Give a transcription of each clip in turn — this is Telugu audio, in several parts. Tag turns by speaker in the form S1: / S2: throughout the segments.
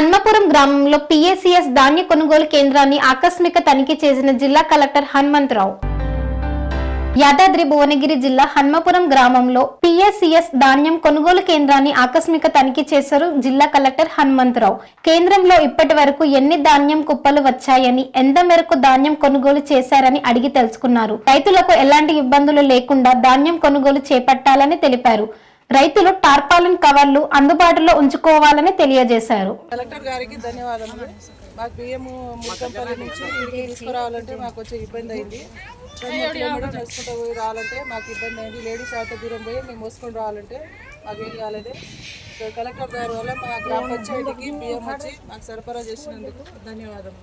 S1: హన్మపురం గ్రామంలో పిఏసిఎస్ ధాన్య కొనుగోలు కేంద్రాన్ని ఆకస్మిక తనిఖీ చేసిన జిల్లా కలెక్టర్ హనుమంతరావు. యాదాద్రి భువనగిరి జిల్లా హన్మపురం గ్రామంలో పిఎస్సిఎస్ ధాన్యం కొనుగోలు కేంద్రాన్ని ఆకస్మిక తనిఖీ చేశారు జిల్లా కలెక్టర్ హనుమంతరావు. కేంద్రంలో ఇప్పటి వరకు ఎన్ని ధాన్యం కుప్పలు వచ్చాయని ఎంత మేరకు ధాన్యం కొనుగోలు చేశారని అడిగి తెలుసుకున్నారు. రైతులకు ఎలాంటి ఇబ్బందులు లేకుండా ధాన్యం కొనుగోలు చేపట్టాలని తెలిపారు. రైతులు టార్పాలిన్ కవర్లు అందుబాటులో ఉంచుకోవాలని తెలియజేశారు.
S2: కలెక్టర్ గారికి ధన్యవాదములు. మాకు బియ్యం ముక్కంపల్లి నుంచి తీసుకురావాలంటే మాకు కొంచెం ఇబ్బంది అయింది. కిలోమీటర్లు నడుచుకుంటూ పోయి రావాలంటే మాకు ఇబ్బంది అయింది. లేడీస్ ఆటో దూరం పోయి మేము మోసుకొని రావాలంటే మాకు ఏం కాలేదు. సో కలెక్టర్ గారి వల్ల మా గ్రామ పంచాయతీకి బియ్యం వచ్చి మాకు సరఫరా చేసినందుకు ధన్యవాదములు.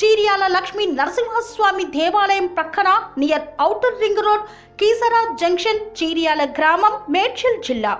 S3: చీరియాల లక్ష్మీ నరసింహస్వామి దేవాలయం ప్రక్కన near outer ring road Keesara junction Cheeriyala గ్రామం మేడ్చల్ జిల్లా.